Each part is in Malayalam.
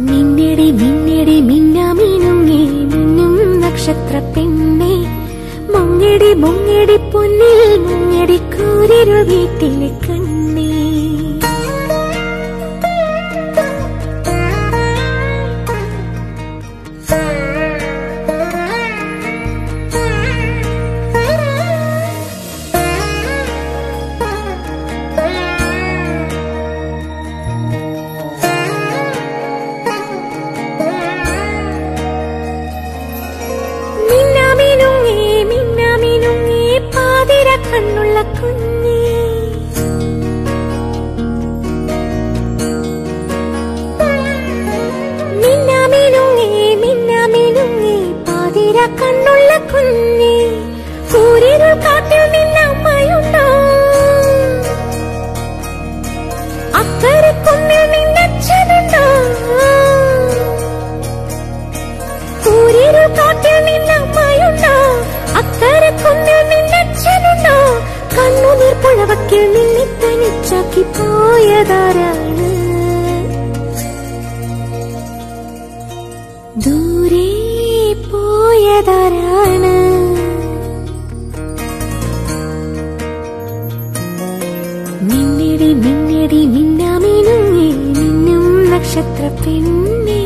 മിന്നടി മിന്നടി മിന്നാമീനുങ്ങി മിന്നും നക്ഷത്ര പെണ്ണെ മുങ്ങടി മുങ്ങടി പൊന്നിൽ മുങ്ങടി കൂരിരു വീട്ടിലെ 困你 നക്ഷത്ര പിന്നെ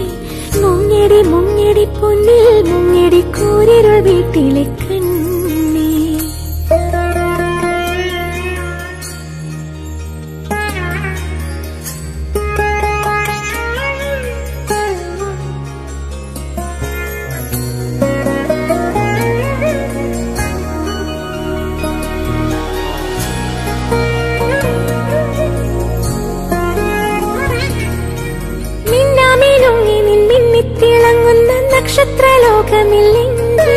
മുങ്ങടി മുങ്ങടി പൊന്നിൽ മുങ്ങടി കൂരിരുൾ വീട്ടിലെ കണ്ണേ നക്ഷത്രലോകമില്ലെങ്കിൽ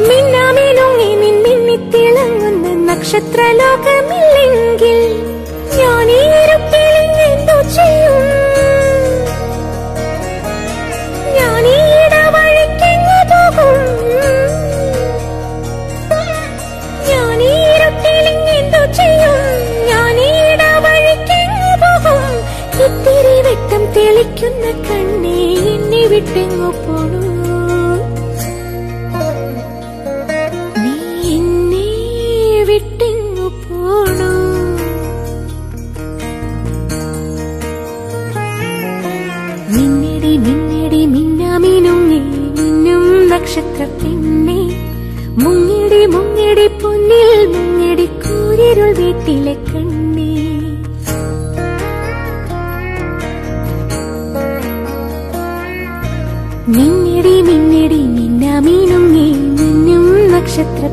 മിന്നാമിനുങ്ങി മിന്നിത്തിളങ്ങുന്ന നക്ഷത്രലോകമില്ലെങ്കിൽ ഞാൻ ഈ ഇത്തിരി വെട്ടം തെളിക്കുന്ന കണ്ണേ എന്നെ വിട്ടെങ്ങു പോണു. നീ എന്നെ പൊന്നിൽ മുങ്ങിടി കൂരിരുൾ വീട്ടിലെ കണ്ണേ. മിന്നടി മിന്നടി നീ മിന്നും നക്ഷത്ര